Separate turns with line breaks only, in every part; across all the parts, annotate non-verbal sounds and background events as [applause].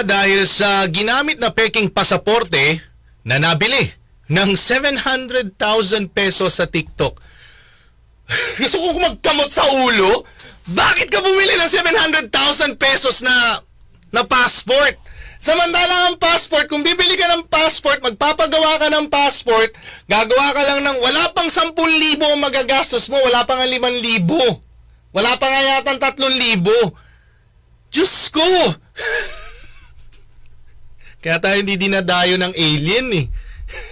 ha dahil sa ginamit na peking pasaporte na nabili ng 700,000 pesos sa TikTok. [laughs] Gusto ko magkamot sa ulo. Bakit ka bumili ng 700,000 pesos na na passport? Samantala ang passport, kung bibili ka ng passport, magpapagawa ka ng passport, gagawa ka lang ng wala pang 10,000 ang magagastos mo, wala pang 5,000. Wala pa nga yata 3,000. Diyos ko! Kaya tayo hindi dinadayo ng alien eh.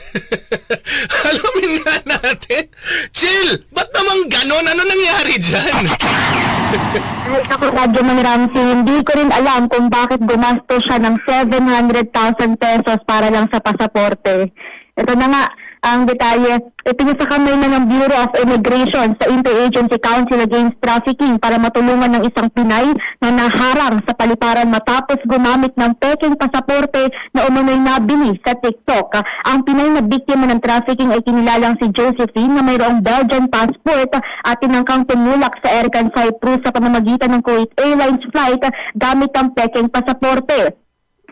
[laughs] Alamin nga natin. Chill! Ba't naman ganon? Ano nangyari dyan? [laughs]
Ay, ako, Radyo Mang Ramsey, hindi ko rin alam kung bakit gumastos siya ng 700,000 pesos para lang sa pasaporte. Ito na nga, ang detalye, ipinasa kamay na ng Bureau of Immigration sa Interagency Council Against Trafficking para matulungan ng isang Pinay na naharang sa paliparan matapos gumamit ng peking pasaporte na umunoy nabili sa TikTok. Ang Pinay na biktima ng trafficking ay kinilalang si Josephine na mayroong Belgian passport at tinangkang tumulak sa Erican Cyprus sa pamamagitan ng Kuwait Airlines flight gamit ang peking pasaporte.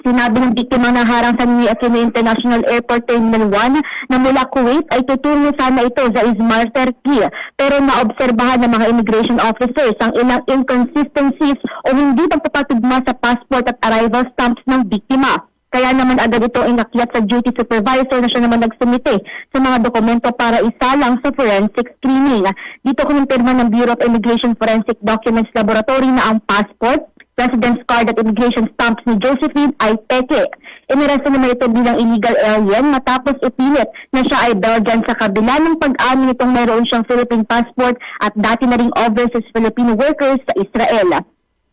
Sinabi ng biktima na harang sa Nini Aquino International Airport Terminal 1 na mula Kuwait ay tutungo sana ito sa Izmar, Turkey. Pero naobserbahan ng mga immigration officers ang ilang inconsistencies o hindi pagpapatugma sa passport at arrival stamps ng biktima. Kaya naman agad ito inakyat sa duty supervisor na siya naman nagsumite sa mga dokumento para isalang sa forensic screening. Dito kinumpirma ng Bureau of Immigration Forensic Documents Laboratory na ang passport, residence card at immigration stamps ni Josephine ay peke. Iniresto naman ito bilang illegal alien matapos ipilit na siya ay Belgian sa kabila ng pag-amin nitong mayroon siyang Philippine passport at dati na ring overseas Filipino workers sa Israel.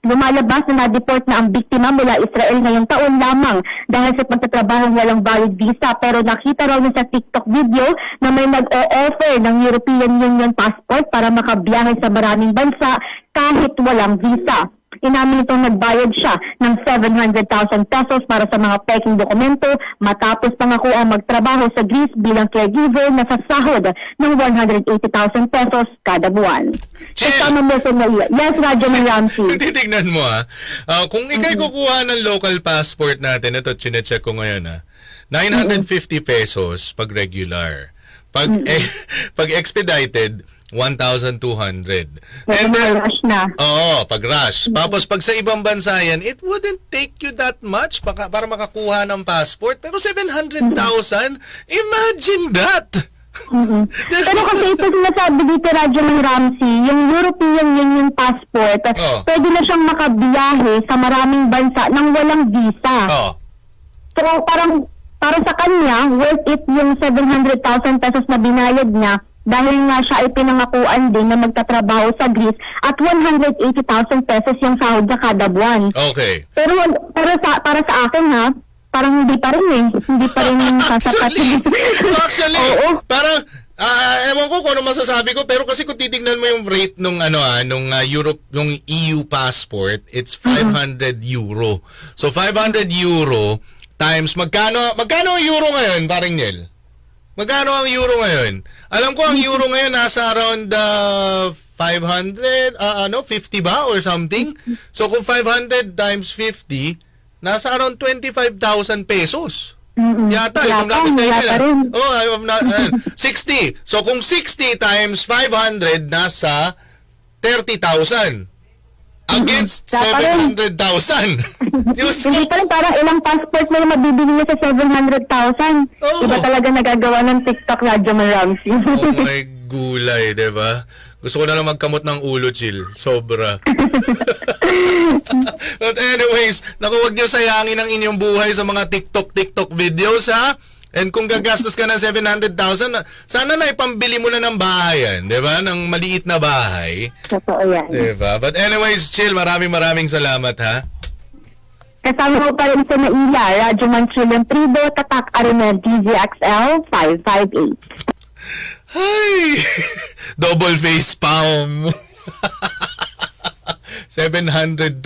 Lumalabas na na-deport na ang biktima mula Israel ngayong taon lamang dahil sa pagtatrabaho walang valid visa pero nakita raw niya sa TikTok video na may nag-o-offer ng European Union passport para makabiyahe sa maraming bansa kahit walang visa. Inamin itong nagbayad siya ng 700,000 pesos para sa mga peking dokumento matapos pangako ang magtrabaho sa Greece bilang caregiver na sa sahod ng 180,000 pesos kada buwan. Kasama mo sa Yes, Radyo Ramsey. [laughs]
Titignan mo ah. Ah, kung ikay kukuha ng local passport natin, ito chinecheck ko ngayon ah. 950 pesos pag regular. Pag eh, [laughs] pag expedited 1,200.
Medyo may rush na.
Oo, pag rush. Tapos pag sa ibang bansa yan, it wouldn't take you that much para, para makakuha ng passport. Pero 700,000, imagine that!
Mhm. [laughs] Pero kasi ito sinasabi dito Radyo ng Ramsey, yung European Union passport,
Oh.
pwede na siyang makabiyahe sa maraming bansa nang walang visa.
Oh.
So parang para sa kanya, worth it yung 700,000 pesos na binayad niya dahil nga siya ay pinangakuan din na magtatrabaho sa Greece at 180,000 pesos yung sahod niya kada buwan.
Okay.
Pero para sa para sa akin ha, parang hindi pa rin eh. Hindi pa rin [laughs] sasapat.
Actually, [laughs] actually,
Oo.
parang ah, ewan ko kung ano masasabi ko pero kasi kung titignan mo yung rate nung ano ah nung ah, Europe nung EU passport, it's 500 euro. So 500 euro times magkano magkano euro ngayon, paring Nel? Magkano ang euro ngayon? Alam ko ang euro ngayon nasa around uh, 500, ah, ano, 50 ba or something? So kung 500 times 50, nasa around 25,000 pesos.
Mm-mm.
Yata, if
Wala
I'm not mistaken. ah.
rin.
Oh, I'm not, ah, 60. So kung 60 times 500, nasa 30,000. Against
Wala pa rin.
700,000. Diyos [laughs] ko.
Hindi pa rin parang ilang passport na yung mabibili niya sa 700,000.
Oo.
Iba talaga nagagawa ng TikTok Radyo ng Ramsey.
Oh [laughs] my gulay, 'di ba? Gusto ko na lang magkamot ng ulo, chill. Sobra. [laughs] But anyways, naku, wag niyo sayangin ang inyong buhay sa mga TikTok, TikTok videos, ha? And kung gagastos ka ng 700,000, na- sana na ipambili mo na ng bahay yan, 'di ba? Ng maliit na bahay,
Totoo yan.
'di ba? But anyways, chill, maraming maraming salamat, ha?
Kasama ko pa rin sa Naila, Radyo Manchilon Tribo, Tatak Arena, DZXL 558.
Ay! [laughs] Double face palm. [laughs] 700,000.